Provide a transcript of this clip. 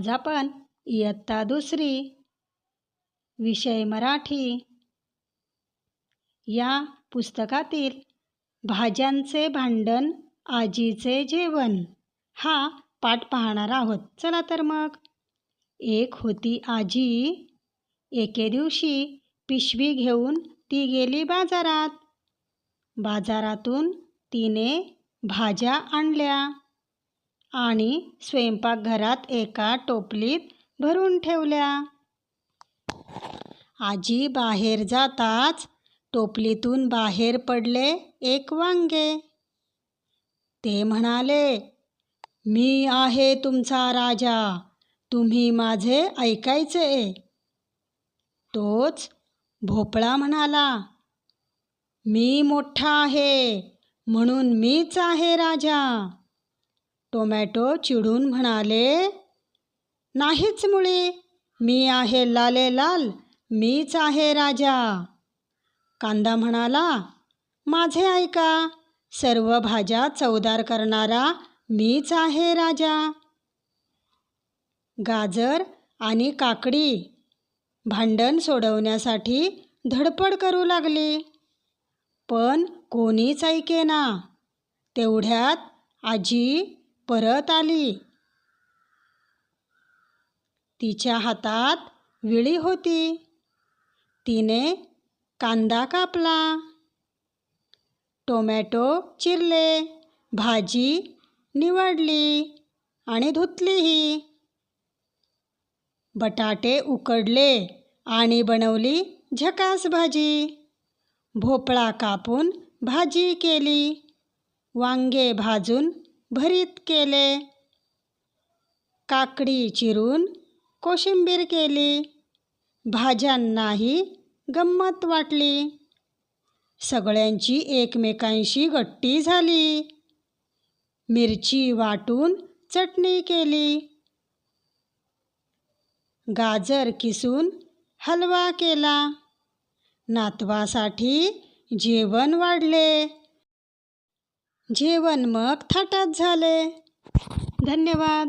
आज आपण इयत्ता दुसरी. विषय मराठी. या पुस्तकातील भाज्यांचे भांडण आजीचे जेवण हा पाठ पाहणार आहोत. चला तर मग. एक होती आजी. एके दिवशी पिशवी घेऊन ती गेली बाजारात. बाजारातून तिने भाज्या आणल्या. आणि स्वयंपाकघरात एका टोपलीत भरून ठेवल्या. आजी बाहेर जाताच टोपलीतून बाहेर पडले एक वांगे. ते म्हणाले मी आहे तुमचा राजा तुम्ही माझे ऐकायचे. तोच भोपळा म्हणाला मी मोठा आहे म्हणून मीच आहे राजा. टोमॅटो चिडून म्हणाले नाहीच मुळी मी आहे लाले लाल मीच आहे राजा. कांदा म्हणाला माझे ऐका सर्व भाज्या चवदार करणारा मीच आहे राजा. गाजर आणि काकडी भांडण सोडवण्यासाठी धडपड करू लागली. पण कोणीच ऐकेना तेवढ्यात आजी परत आली. तिच्या हातात विळी होती. तिने कांदा कापला. टोमॅटो चिरले. भाजी निवडली आणि धुतलीही. बटाटे उकडले आणि बनवली झकास भाजी. भोपळा कापून भाजी केली. वांगे भाजून भरीत केले. काकडी चिरून कोशिंबीर केली. भाज्यांनाही गंमत वाटली. सगळ्यांची एकमेकांशी गट्टी झाली. मिरची वाटून चटणी केली. गाजर किसून हलवा केला. नातवासाठी जेवण वाढले. जेवण मग थाटात झाले धन्यवाद.